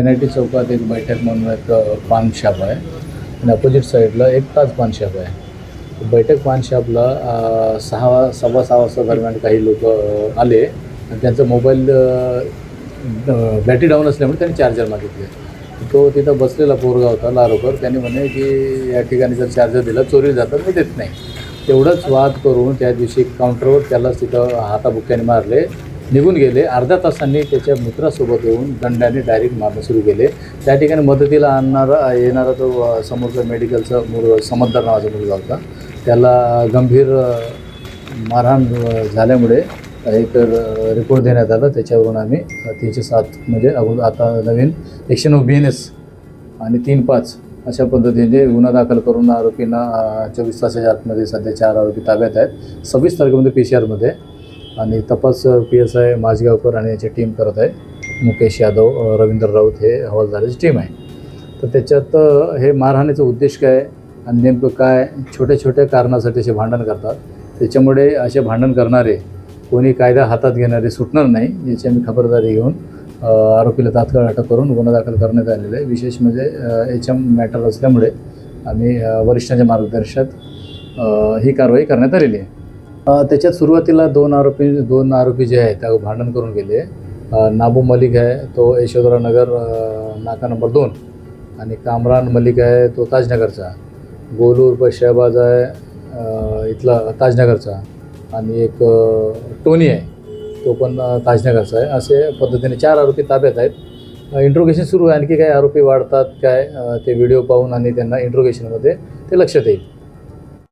NIT चौकात एक बैठक म्हणून एक अ, पान शॉप आहे. आणि अपोजिट साईडला एक ताज पान शॉप आहे. बैठक पान शॉपला सहा सव्वा सहा वाजता दरम्यान काही लोक आले. आणि त्यांचा मोबाईल बॅटरी डाऊन असल्यामुळे त्यांनी चार्जर मागितले. तो तिथं बसलेला पोरगा होता लारोकर. त्यांनी म्हणे की या ठिकाणी जर चार्जर दिला चोरी जातात मी देत नाही. तेवढंच वाद करून त्या दिवशी काउंटरवर त्यालाच तिथं हाताबुक्याने मारले. निघून गेले. अर्ध्या तासांनी त्याच्या मित्रासोबत येऊन दंडाने डायरेक्ट मारणं सुरू केले. त्या ठिकाणी मदतीला आणणारा येणारा तो समोरचा मेडिकलचा मुर समजदार नावाचा मुलगा होता. त्याला गंभीर मारहाण झाल्यामुळे एक रिपोर्ट देण्यात आला. त्याच्यावरून आम्ही तीनशे सात म्हणजे अगोदर आता नवीन एकशे नऊ बी एन एस आणि तीन पाच अशा पद्धतीने गुन्हा दाखल करून आरोपींना चोवीस तासाच्या आतमध्ये सध्या चार आरोपी ताब्यात आहेत. सव्वीस तारखेमध्ये पी सी आरमध्ये आणि तपास पी एस आय माझगावकर आणि याची टीम करत आहे. मुकेश यादव रवींद्र राऊत हे हवालदाराची टीम आहे. तर त्याच्यात हे मारहाणीचं उद्देश काय आणि नेमकं काय? छोट्या छोट्या कारणासाठी असे भांडण करतात. त्याच्यामुळे असे भांडण करणारे कोणी कायदा हातात घेणारे सुटणार नाही याची आम्ही खबरदारी घेऊन आरोपीला तात्काळ अटक करून गुन्हा दाखल करण्यात आलेला आहे. विशेष म्हणजे एच एम मॅटर असल्यामुळे आम्ही वरिष्ठांच्या मार्गदर्शनात ही कारवाई करण्यात आलेली आहे. त्याच्यात सुरुवातीला दोन आरोपी दोन आरोपी जे आहेत त्या भांडण करून गेले. नाबू मलिक आहे तो यशोधरा नगर नाका नंबर दोन. आणि कामरान मलिक आहे तो ताजनगरचा. गोलू उर्फ शहबाज आहे इथला ताजनगरचा. आणि एक टोनी आहे तो पण ताजनगरचा आहे. असे पद्धतीने चार आरोपी ताब्यात आहेत. इंट्रोगेशन सुरू आहे. आणखी काही आरोपी वाढतात काय ते व्हिडिओ पाहून आणि त्यांना इंट्रोगेशनमध्ये ते लक्षात येईल.